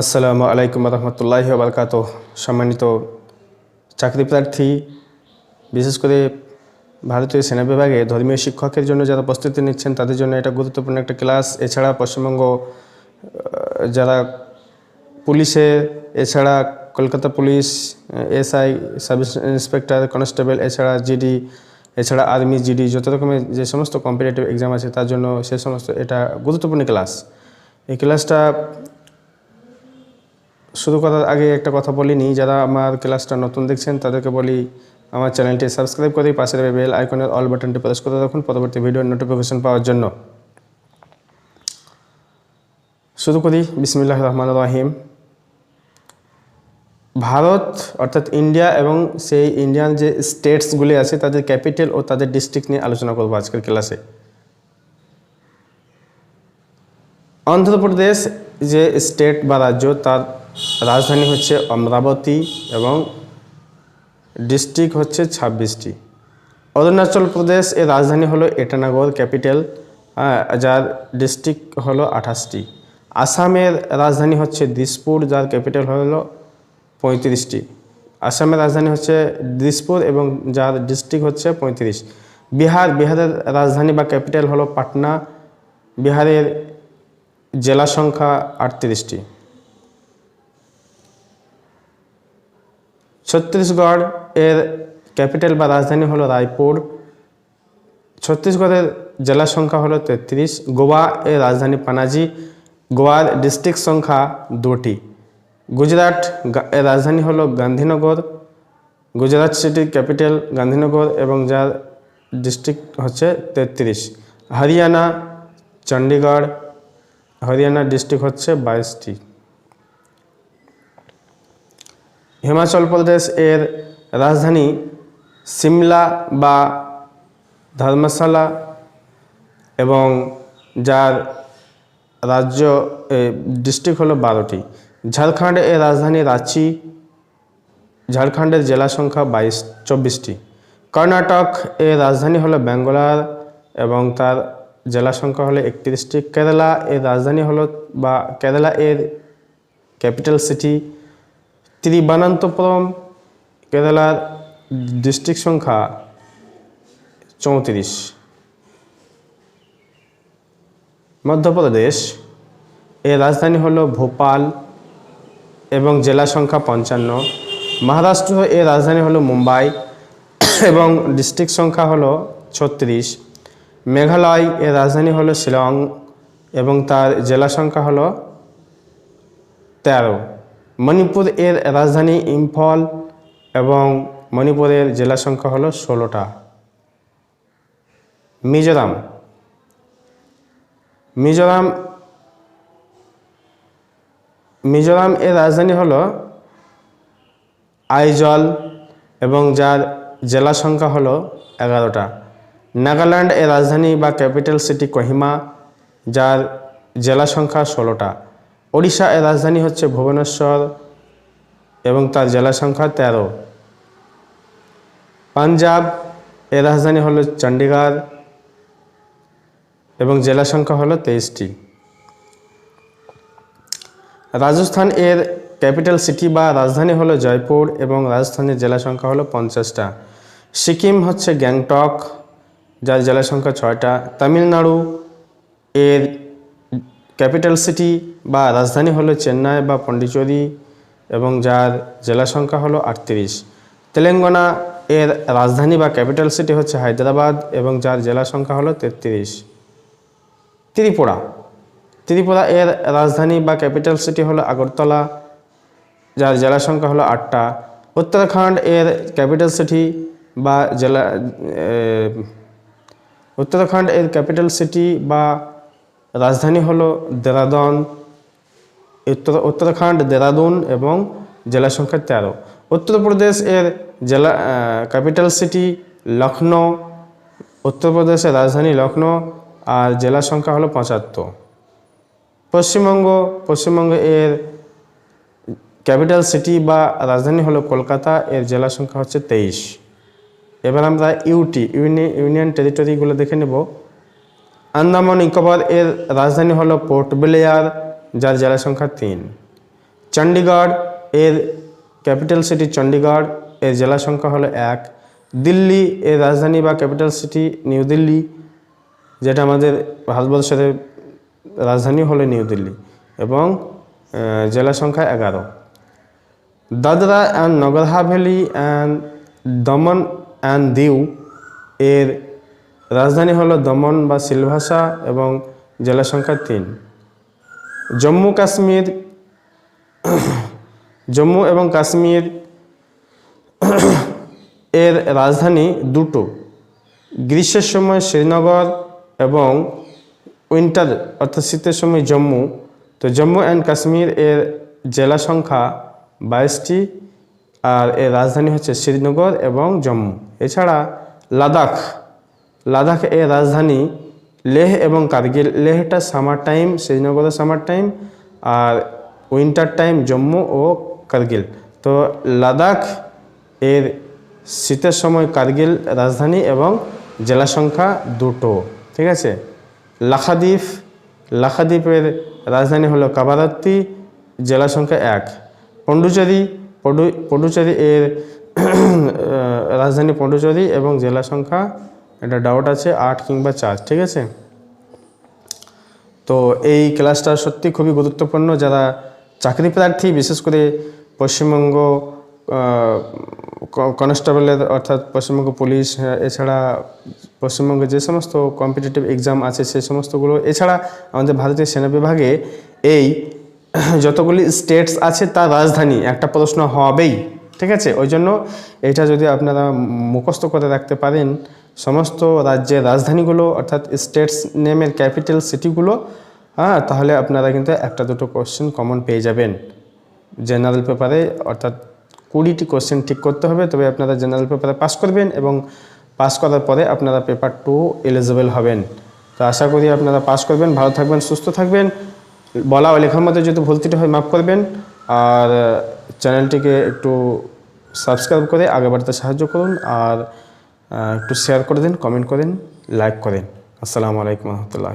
আসসালামু আলাইকুম রহমতুল্লাহ বারকাত সম্মানিত চাকরি প্রার্থী, বিশেষ করে ভারতীয় সেনা বিভাগে ধর্মীয় শিক্ষকের জন্য যারা প্রস্তুতি নিচ্ছেন, তাদের জন্য এটা গুরুত্বপূর্ণ একটা ক্লাস। এছাড়া পশ্চিমবঙ্গ যারা পুলিশে, এছাড়া Kolkata police, SI, sub inspector, constable, এছাড়া জিডি, এছাড়া আর্মি, জিডি, যত রকমের যে সমস্ত কম্পিটিটিভ এক্সাম আছে, তার জন্য সে সমস্ত এটা গুরুত্বপূর্ণ ক্লাস। এই ক্লাসটা শুরু করার আগে একটা কথা বলিনি, যারা আমার ক্লাসটা নতুন দেখছেন, তাদেরকে বলি, আমার চ্যানেলটি সাবস্ক্রাইব করে পাশের বেল আইকনের অল বাটনটি প্রেস করে রাখুন পরবর্তী ভিডিওর নোটিফিকেশন পাওয়ার জন্য। শুরু করি বিসমিল্লাহ রহমান রাহিম। ভারত, অর্থাৎ ইন্ডিয়া এবং সেই ইন্ডিয়ান যে স্টেটসগুলি আছে, তাদের ক্যাপিটাল ও তাদের ডিস্ট্রিক্ট নিয়ে আলোচনা করব আজকের ক্লাসে। অন্ধ্রপ্রদেশ যে স্টেট বা রাজ্য, তার রাজধানী হচ্ছে অমরাবতী এবং ডিস্ট্রিক্ট হচ্ছে ছাব্বিশটি। অরুণাচল প্রদেশ এর রাজধানী হলো এটানগর ক্যাপিটাল যার ডিস্ট্রিক্ট হলো আঠাশটি। আসামের রাজধানী হচ্ছে দিসপুর, যার ক্যাপিটাল হলো পঁয়ত্রিশটি। আসামের রাজধানী হচ্ছে দিসপুর এবং যার ডিস্ট্রিক্ট হচ্ছে পঁয়ত্রিশ। বিহার, বিহারের রাজধানী বা ক্যাপিটাল হলো পাটনা। বিহারের জেলা সংখ্যা আটত্রিশটি। ছত্তিশগড় এর ক্যাপিটাল বা রাজধানী হলো রায়পুর। ছত্তিশগড়ের জেলা সংখ্যা হলো তেত্রিশ, গোয়া এর রাজধানী পানাজি। গোয়ার ডিস্ট্রিক্ট সংখ্যা দুটি। গুজরাট এর রাজধানী হলো গান্ধীনগর। গুজরাট সিটির ক্যাপিটাল গান্ধীনগর এবং যার ডিস্ট্রিক্ট হচ্ছে তেত্রিশ। হরিয়ানা, চণ্ডীগড়। হরিয়ানা ডিস্ট্রিক্ট হচ্ছে বাইশটি হিমাচল প্রদেশ এর রাজধানী সিমলা বা ধর্মশালা এবং যার রাজ্য ডিস্ট্রিক্ট হলো বারোটি। ঝাড়খণ্ড এর রাজধানী রাঁচি। ঝাড়খণ্ডের জেলা সংখ্যা বাইশ, চব্বিশটি। কর্ণাটক এর রাজধানী হলো ব্যাঙ্গালোর এবং তার জেলা সংখ্যা হলো একত্রিশটি। কেরালা এর রাজধানী হলো বা কেরালা এর ক্যাপিটাল সিটি ত্রিবানান্তপুরম, কেরালার ডিস্ট্রিক্ট সংখ্যা চৌত্রিশ। মধ্যপ্রদেশ, এর রাজধানী হলো ভোপাল এবং জেলা সংখ্যা পঞ্চান্ন। মহারাষ্ট্র, এর রাজধানী হলো মুম্বাই এবং ডিস্ট্রিক্ট সংখ্যা হলো ছত্রিশ। মেঘালয়, এর রাজধানী হলো শিলং এবং তার জেলা সংখ্যা হলো তেরো। মণিপুর এর রাজধানী ইম্ফল এবং মণিপুরের জেলা সংখ্যা হলো ষোলোটা। মিজোরাম। মিজোরাম মিজোরাম এর রাজধানী হল আইজল এবং যার জেলা সংখ্যা হলো এগারোটা। নাগাল্যান্ড এর রাজধানী বা ক্যাপিটাল সিটি কোহিমা, যার জেলা সংখ্যা ষোলোটা। ওড়িশা এর রাজধানী হচ্ছে ভুবনেশ্বর এবং তার জেলা সংখ্যা তেরো। পাঞ্জাব এর রাজধানী হলো চণ্ডীগড় এবং জেলা সংখ্যা হলো তেইশটি। রাজস্থান এর ক্যাপিটাল সিটি বা রাজধানী হলো জয়পুর এবং রাজস্থানের জেলা সংখ্যা হলো পঞ্চাশটা। সিকিম হচ্ছে গ্যাংটক, যার জেলা সংখ্যা ছয়টা। তামিলনাড়ু এর ক্যাপিটাল সিটি বা রাজধানী হলো চেন্নাই বা পন্ডিচেরি এবং যার জেলা সংখ্যা হলো আটত্রিশ। তেলেঙ্গানা এর রাজধানী বা ক্যাপিটাল সিটি হচ্ছে হায়দ্রাবাদ এবং যার জেলা সংখ্যা হলো তেত্রিশ। ত্রিপুরা। ত্রিপুরা এর রাজধানী বা ক্যাপিটাল সিটি হলো আগরতলা, যার জেলা সংখ্যা হলো আটটা। উত্তরাখণ্ড এর ক্যাপিটাল সিটি বা জেলা উত্তরাখণ্ড এর ক্যাপিটাল সিটি বা রাজধানী হলো দেরাদুন, উত্তর, উত্তরাখণ্ড, দেরাদুন এবং জেলা সংখ্যা তেরো। উত্তরপ্রদেশ এর জেলা ক্যাপিটাল সিটি লখনৌ, উত্তরপ্রদেশের রাজধানী লখনৌ আর জেলা সংখ্যা হলো পঁচাত্তর। পশ্চিমবঙ্গ পশ্চিমবঙ্গ এর ক্যাপিটাল সিটি বা রাজধানী হলো কলকাতা, এর জেলা সংখ্যা হচ্ছে তেইশ। এবার আমরা ইউটি ইউনি- ইউনিয়ন টেরিটরিগুলো দেখে নেব। আন্দামান নিকোবর এর রাজধানী হলো পোর্ট ব্লেয়ার, যার জেলা সংখ্যা তিন। চণ্ডীগড় এর ক্যাপিটাল সিটি চণ্ডীগড় এর জেলা সংখ্যা হলো এক। দিল্লি এর রাজধানী বা ক্যাপিটাল সিটি নিউ দিল্লি, যেটা আমাদের ভারতবর্ষের রাজধানী হলো নিউ দিল্লি এবং জেলা সংখ্যা এগারো। Dadra and Nagar Haveli and Daman and Diu এর রাজধানী হলো দমন বা সিলভাসা এবং জেলা সংখ্যা তিন। জম্মু কাশ্মীর, জম্মু এবং কাশ্মীর এর রাজধানী দুটো। গ্রীষ্মের সময় শ্রীনগর এবং উইন্টার অর্থাৎ শীতের সময় জম্মু। তো জম্মু অ্যান্ড কাশ্মীর এর জেলা সংখ্যা বাইশটি আর এর রাজধানী হচ্ছে শ্রীনগর এবং জম্মু। এছাড়া লাদাখ। লাদাখ এর রাজধানী লেহ এবং কার্গিল। লেহটা সামার টাইম শ্রীনগরের সামার টাইম আর উইন্টার টাইম জম্মু ও কার্গিল। তো লাদাখ এর শীতের সময় কার্গিল রাজধানী এবং জেলা সংখ্যা দুটো, ঠিক আছে? লাখাদ্বীপ, লাখাদ্বীপের রাজধানী হলো কাবারাত্তি, জেলা সংখ্যা এক। পন্ডুচেরি, পডু পডুচেরি এর রাজধানী পন্ডুচেরি এবং জেলা সংখ্যা এটা ডাউট আছে আট কিংবা চার ঠিক আছে? তো এই ক্লাসটা সত্যি খুবই গুরুত্বপূর্ণ। যারা চাকরি প্রার্থী বিশেষ করে পশ্চিমবঙ্গ কনস্টেবলের অর্থাৎ পশ্চিমবঙ্গ পুলিশ আহ, এছাড়া পশ্চিমবঙ্গে যে সমস্ত কম্পিটিটিভ এক্সাম আছে সেই সমস্তগুলো এছাড়া আমাদের ভারতীয় সেনা বিভাগে এই যতগুলি স্টেটস আছে তার রাজধানী একটা প্রশ্ন হবেই ঠিক আছে? ওই জন্য এটা যদি আপনারা মুখস্থ করে রাখতে পারেন সমস্ত রাজ্যের রাজধানীগুলো, অর্থাৎ স্টেটস নেমের ক্যাপিটাল সিটিগুলো হ্যাঁ তাহলে আপনারা কিন্তু একটা দুটো কোশ্চেন কমন পেয়ে যাবেন। জেনারেল পেপারে অর্থাৎ কুড়িটি কোশ্চেন ঠিক করতে হবে, তবে আপনারা জেনারেল পেপারে পাস করবেন এবং পাস করার পরে আপনারা পেপার টু এলিজিবল হবেন। তো আশা করি আপনারা পাস করবেন, ভালো থাকবেন, সুস্থ থাকবেন। বলা ও লেখার মধ্যে যদি ভুল ত্রুটি হয়, মাফ করবেন। আর চ্যানেলটিকে একটু সাবস্ক্রাইব করে আগে বাড়তে সাহায্য করুন। আর একটু শেয়ার করে দিন কমেন্ট করে দিন লাইক করে দিন। আসসালামু আলাইকুম রহমতুল্লাহ